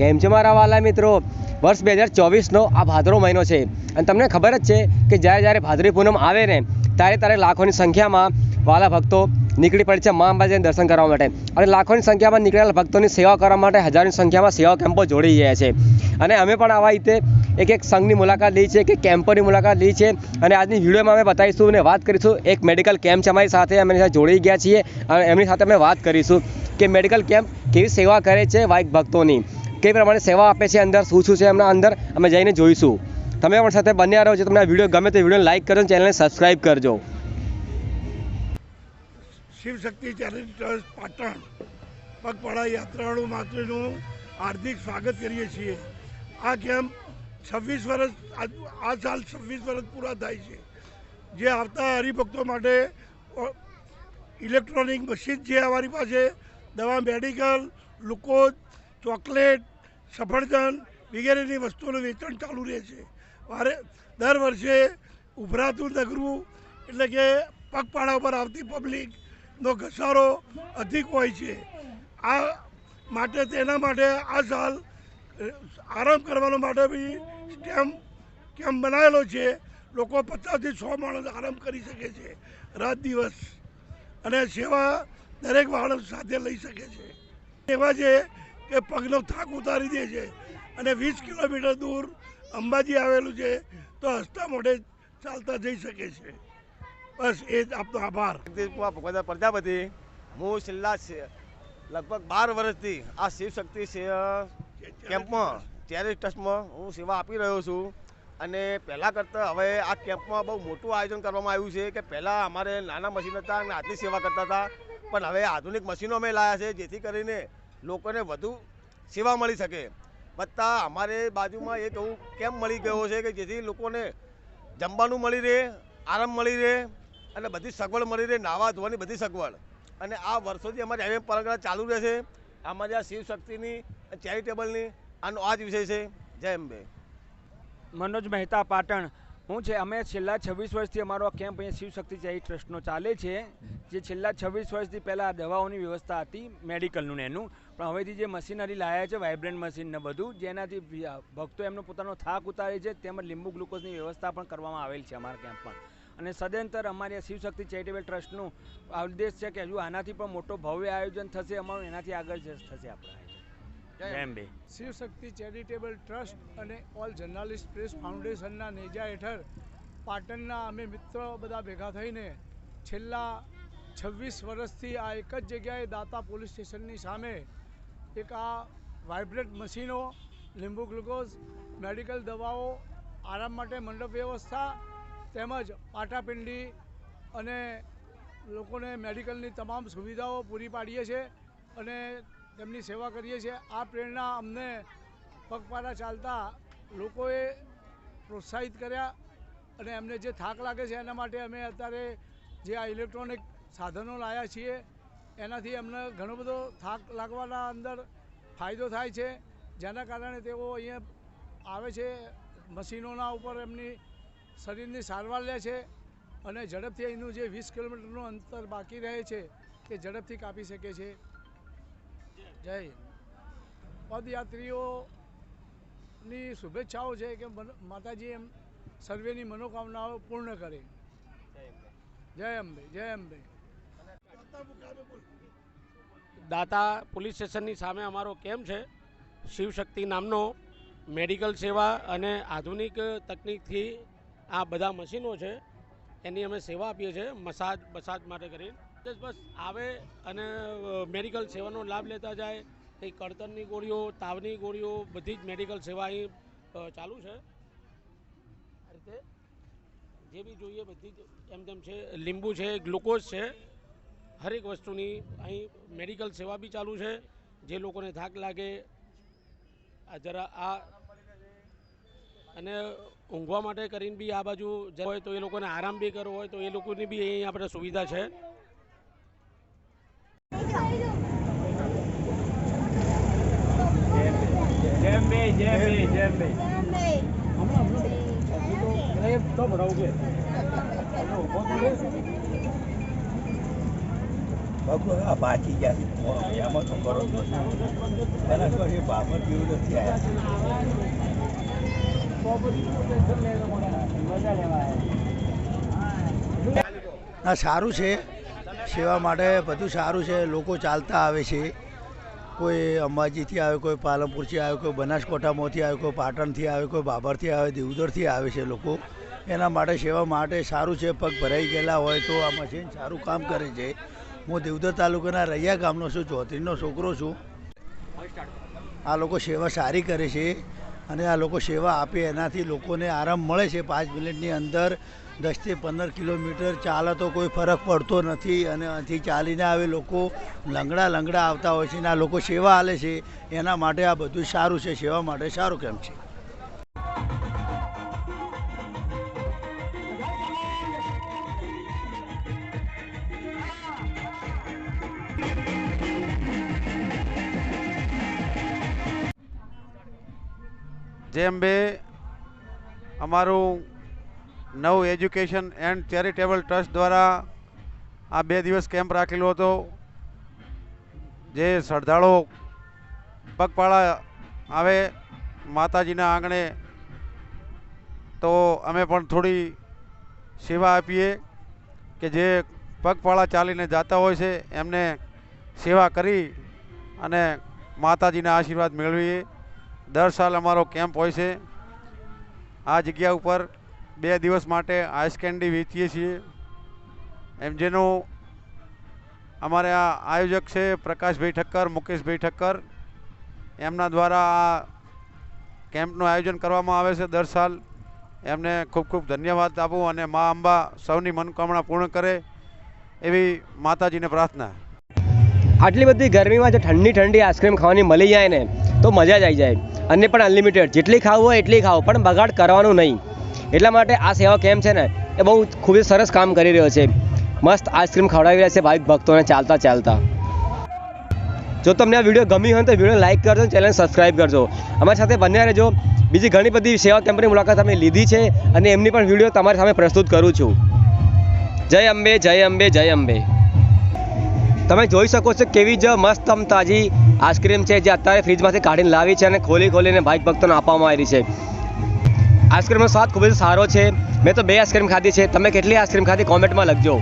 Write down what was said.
કેમ છે મારા વાલા મિત્રો? વર્ષ બે હજાર ચોવીસનો આ ભાદરો મહિનો છે. અને તમને ખબર જ છે કે જ્યારે જ્યારે ભાદરી પૂનમ આવે ને, ત્યારે ત્યારે લાખોની સંખ્યામાં વાલા ભક્તો નીકળી પડે છે મા અંબાજીને દર્શન કરવા માટે. અને લાખોની સંખ્યામાં નીકળેલા ભક્તોની સેવા કરવા માટે હજારોની સંખ્યામાં સેવા કેમ્પો જોડી ગયા છે. અને અમે પણ આવા રીતે એક એક સંઘની મુલાકાત લઈ છે કે કેમ્પોની મુલાકાત લઈ છે. અને આજની વિડીયોમાં અમે બતાવીશું અને વાત કરીશું એક મેડિકલ કેમ્પ છે અમારી સાથે. અમે સાથે જોડી ગયા છીએ. અને એમની સાથે અમે વાત કરીશું કે મેડિકલ કેમ્પ કેવી સેવા કરે છે વાઇક ભક્તોની. કેવી પ્રમાણે સેવા આપે છે અંદર, શું શું છે એમના અંદર, અમે જઈને જોઈશું. તમે પણ સાથે બન્યા રહો. છો તમને આ વીડિયો ગમે તો વીડિયો લાઇક કરજો ચેનલને સબસ્ક્રાઈબ કરજો. શિવશક્તિ ચેરિટી ટ્રસ્ટ પાટણ પગપાળા યાત્રાળુ માત્રનું હાર્દિક સ્વાગત કરીએ છીએ. આ કેમ્પ છવ્વીસ વર્ષ, આ સાલ છવ્વીસ વર્ષ પૂરા થાય છે. જે આવતા હરિભક્તો માટે ઇલેક્ટ્રોનિક મશીન છે અમારી પાસે. દવા, મેડિકલ, ગ્લુકોઝ ચોકલેટ, સફરજન વગેરેની વસ્તુઓનું વેચાણ ચાલુ રહે છે. વારે, દર વર્ષે ઉભરાતું નગરું, એટલે કે પગપાળા ઉપર આવતી પબ્લિકનો ઘસારો અધિક હોય છે. આ માટે, તેના માટે આ સાલ આરામ કરવાનો માટે બી સ્ટેમ્પ, કેમ્પ બનાવેલો છે. લોકો પચાસથી સો માણસ આરામ કરી શકે છે. રાત દિવસ. અને સેવા દરેક માણસ સાથે લઈ શકે છે. એવા છે કે પગનો થાક ઉતારી દે છે. અને વીસ કિલોમીટર દૂર અંબાજી આવેલું છે, તો હસતા મોઢે ચાલતા જઈ શકે છે. બસ એ જ આપનો આભાર. પ્રજાપતિ હું છેલ્લા લગભગ બાર વર્ષથી આ શિવશક્તિ કેમ્પમાં, ચેરિટી ટ્રસ્ટમાં હું સેવા આપી રહ્યો છું. અને પહેલાં કરતાં હવે આ કેમ્પમાં બહુ મોટું આયોજન કરવામાં આવ્યું છે કે પહેલાં અમારે નાના મશીન હતા અને હાથની સેવા કરતા હતા. પણ હવે આધુનિક મશીનો અમે લાવ્યા છે, જેથી કરીને લોકોને વધુ સેવા મળી શકે. વત્તા અમારે બાજુમાં એક એવું કેમ્પ મળી ગયો છે કે જેથી લોકોને જમવાનું મળી રહે, આરામ મળી રહે અને બધી સગવડ મળી રહે, નાવા ધોવાની બધી સગવડ. અને આ વર્ષોથી અમારી આવી પરંપરા ચાલુ રહેશે અમારી આ શિવશક્તિની ચેરિટેબલની, આનો આ જ વિષય છે. જય અંબે. મનોજ મહેતા પાટણ હું છે, અમે છેલ્લા છવ્વીસ વર્ષથી અમારો આ કેમ્પ અહીંયા શિવશક્તિ ચેરિટી ટ્રસ્ટનો ચાલે છે, જે છેલ્લા છવ્વીસ વર્ષથી પહેલાં દવાઓની વ્યવસ્થા હતી, મેડિકલનું ને એનું. પણ હવેથી જે મશીનરી લાયા છે, વાઇબ્રન્ટ મશીન ને બધું, જેનાથી ભક્તો એમનો પોતાનો થાક ઉતારે છે, તેમજ લીંબુ ગ્લુકોઝની વ્યવસ્થા પણ કરવામાં આવેલ છે અમારા કેમ્પમાં. અને સદંતર અમારી આ શિવશક્તિ ચેરિટેબલ ટ્રસ્ટનું ઉદ્દેશ છે કે હજુ આનાથી પણ મોટો ભવ્ય આયોજન થશે, અમારું એનાથી આગળ થશે આપણે. જય શિવશક્તિ ચેરિટેબલ ટ્રસ્ટ અને ઓલ જર્નાલિસ્ટ પ્રેસ ફાઉન્ડેશનના નેજા હેઠળ પાટણના અમે મિત્રો બધા ભેગા થઈને છેલ્લા છવ્વીસ વર્ષથી આ એક જ જગ્યાએ દાતા પોલીસ સ્ટેશનની સામે એક આ વાઇબ્રેટ મશીનો લીંબુ ગ્લુકોઝ મેડિકલ દવાઓ આરામ માટે મંડપ વ્યવસ્થા તેમજ પાટાપિંડી અને લોકોને મેડિકલની તમામ સુવિધાઓ પૂરી પાડીએ છીએ અને તેમની સેવા કરીએ છીએ. આ પ્રેરણા અમને પગપાળા ચાલતા લોકોએ પ્રોત્સાહિત કર્યા અને એમને જે થાક લાગે છે એના માટે અમે અત્યારે જે આ ઇલેક્ટ્રોનિક સાધનો લાવ્યા છીએ, એનાથી અમને ઘણો બધો થાક લાગવાના અંદર ફાયદો થાય છે. જેના કારણે તેઓ અહીંયા આવે છે, મશીનોના ઉપર એમની શરીરની સારવાર લે છે અને ઝડપથી અહીંનું જે વીસ કિલોમીટરનું અંતર બાકી રહે છે તે ઝડપથી કાપી શકે છે. જય હિન્દ. પદયાત્રીઓની શુભેચ્છાઓ છે કે માતાજી એમ સર્વેની મનોકામનાઓ પૂર્ણ કરે. જય અંબે જય અંબે. દાતા પોલીસ સ્ટેશનની સામે અમારો કેમ્પ છે? શિવશક્તિ નામનો મેડિકલ સેવા અને આધુનિક તકનિકથી આ બધા મશીનો છે, એની અમે સેવા આપીએ છીએ મસાજ મસાજ માટે કરીને. બસ બસ આવે અને મેડિકલ સેવાનો લાભ લેતા જાય. કંઈ કળતરની ગોળીઓ, તાવની ગોળીઓ, બધી જ મેડિકલ સેવા અહીં ચાલુ છે. આ રીતે જે બી જોઈએ બધી જ એમ તેમ છે. લીંબુ છે, ગ્લુકોઝ છે, હરેક વસ્તુની અહીં મેડિકલ સેવા બી ચાલુ છે. જે લોકોને થાક લાગે, આ જરા આ અને ઊંઘવા માટે કરીને બી આ બાજુ હોય તો એ લોકોને આરામ બી કરવો હોય તો એ લોકોની બી અહીં આપણે સુવિધા છે. આ બાચી ગયા એમાં તો કરો જ નહીં. એના જેવું નથી આવ્યા ના સારું છે. સેવા માટે બધું સારું છે. લોકો ચાલતા આવે છે. કોઈ અંબાજીથી આવે, કોઈ પાલનપુરથી આવે, કોઈ બનાસકાંઠામાંથી આવે, કોઈ પાટણથી આવે, કોઈ બાબરથી આવે દેવદરથી આવે છે લોકો. એના માટે સેવા માટે સારું છે, પગ ભરાઈ ગયેલા હોય તો આ મશીન સારું કામ કરે છે. હું દેવદર તાલુકાના રૈયા ગામનો છું ચૌધરીનો છોકરો છું. આ લોકો સેવા સારી કરે છે અને આ લોકો સેવા આપે, એનાથી લોકોને આરામ મળે છે. પાંચ મિનિટની અંદર દસથી પંદર કિલોમીટર ચાલે તો કોઈ ફરક પડતો નથી અને અહીંથી ચાલીને આવે લોકો લંગડા લંગડા આવતા હોય છે અને આ લોકો સેવા આલે છે, એના માટે આ બધું સારું છે, સેવા માટે સારું કેમ છે? જેમ બે, અમારું નવ એજ્યુકેશન એન્ડ ચેરિટેબલ ટ્રસ્ટ દ્વારા આ બે દિવસ કેમ્પ રાખેલો હતો, જે શ્રદ્ધાળુઓ પગપાળા આવે, માતાજીના આંગણે, તો અમે પણ થોડી સેવા આપીએ કે જે પગપાળા ચાલીને જતા હોય છે, એમને સેવા કરી અને માતાજીના આશીર્વાદ મેળવીએ. દર સાલ અમારો કેમ્પ હોય છે. આ જગ્યા ઉપર બે દિવસ માટે આઈસ કેન્ડી વેચીએ છીએ. એમ જેનું અમારે આ આયોજક છે પ્રકાશભાઈ ઠક્કર, મુકેશભાઈ ઠક્કર. એમના દ્વારા આ કેમ્પનું આયોજન કરવામાં આવે છે દર સાલ. એમને ખૂબ ખૂબ ધન્યવાદ આપું અને મા અંબા સૌની મનોકામના પૂર્ણ કરે એવી માતાજીને પ્રાર્થના. આટલી બધી ગરમીમાં જે ઠંડી ઠંડી આઈસ્ક્રીમ ખાવાની મળી જાય ને, તો મજા જ આવી જાય. અને પણ અનલિમિટેડ જેટલી ખાવું હોય એટલી ખાઓ, પણ બગાડ કરવાનું નહીં. એટલા માટે આ સેવા કેમ્પ છે ને, એ બહુ ખૂબ જ સરસ કામ કરી રહ્યો છે. મસ્ત આઈસ્ક્રીમ ખવડાવી રહ્યા છે ભાવિક ભક્તોને ચાલતા ચાલતા. જો તમને આ વીડિયો ગમી હોય તો વીડિયો લાઇક કરજો ચેનલ સબસ્ક્રાઇબ કરજો. અમારી સાથે બન્યા રહેજો. બીજી ઘણી બધી સેવા કેમ્પની મુલાકાત અમે લીધી છે અને એમની પણ વીડિયો તમારી સામે પ્રસ્તુત કરું છું. જય અંબે જય અંબે જય અંબે. તમે જોઈ શકો છો કેવી જ મસ્ત તાજી આઈસ્ક્રીમ છે જે અત્યારે ફ્રીજમાંથી કાઢીને લાવી છે અને ખોલી ખોલીને ભાઈ ભક્તોને આપવામાં આવી છે. આઈસ્ક્રીમનો સ્વાદ ખૂબ જ સારો છે. મેં તો બે આઈસ્ક્રીમ ખાધી છે. તમે કેટલી આઈસ્ક્રીમ ખાધી? કોમેન્ટમાં લખજો.